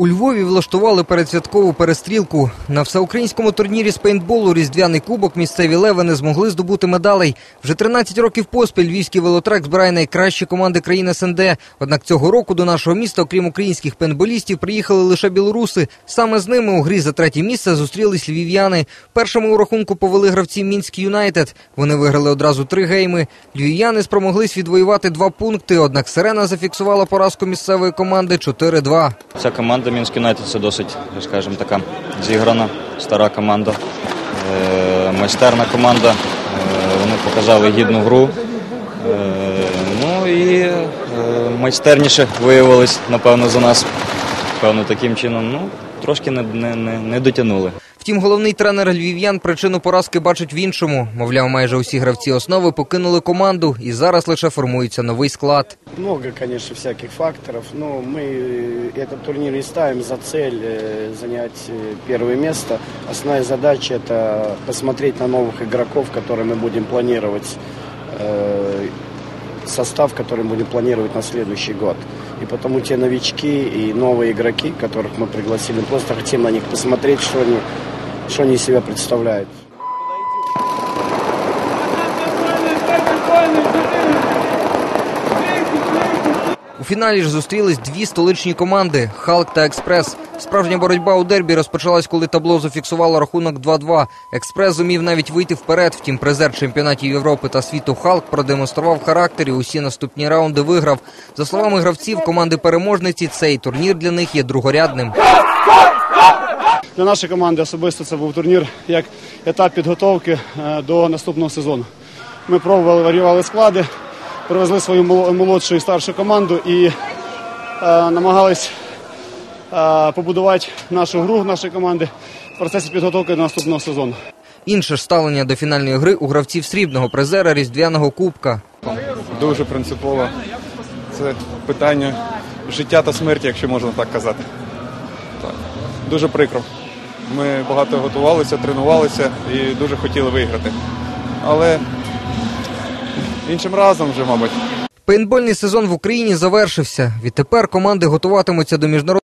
У Львові влаштували передсвяткову перестрілку. На всеукраїнському турнірі з пейнтболу «Різдвяний кубок» місцеві леви не змогли здобути медалей. Вже 13 років поспіль львівський велотрек збирає найкращі команди країн СНД. Однак цього року до нашого міста, окрім українських пейнтболістів, приїхали лише білоруси. Саме з ними у грі за третє місце зустрілись львів'яни. Першими у рахунку повели гравці Мінськ Юнайтед. Вони виграли одразу три гейми. Львів'яни спромоглись відвоювати два пункти, однак Сирена зафіксувала поразку місцевої команди 4-2. Ця команда Мінськ Юнайтед це досить, скажімо, така зіграна, стара команда, е, майстерна команда. Е, Вони показали гідну гру. Е, Ну і майстерніше виявились, напевно, за нас. Певно, таким чином. Ну, трошки не, не, не дотягнули. Втім, головний тренер львів'ян причину поразки бачить в іншому. Мовляв, майже усі гравці основи покинули команду, і зараз лише формується новий склад. Много, конечно, всяких факторов, но мы э, этот турнир не ставим за цель э, занять э, первое место. Основная задача это посмотреть на новых игроков, которые мы будем планировать, э, состав, который мы будем планировать на следующий год. И потому те новички и новые игроки, которых мы пригласили, просто хотим на них посмотреть, что они, что они из себя представляют. У фіналі ж зустрілись дві столичні команди Халк та Експрес. Справжня боротьба у дербі розпочалась, коли табло зафіксувало рахунок 2-2. Експрес зумів навіть вийти вперед. Втім, призер чемпіонатів Європи та світу Халк продемонстрував характер і усі наступні раунди виграв. За словами гравців команди переможниці, цей турнір для них є другорядним. Для нашої команди особисто це був турнір як етап підготовки е, до наступного сезону. Ми пробували варіювали склади, привезли свою молодшу і старшу команду і е, намагались е, побудувати нашу гру нашої команди в процесі підготовки до наступного сезону. Інше ж ставлення до фінальної гри у гравців срібного призера різдвяного кубка. дуже принципово. Це питання життя та смерті, якщо можна так казати. Так. Дуже прикро. Ми багато готувалися, тренувалися і дуже хотіли виграти. Але іншим разом вже, мабуть. Пейнтбольний сезон в Україні завершився. Відтепер команди готуватимуться до міжнародного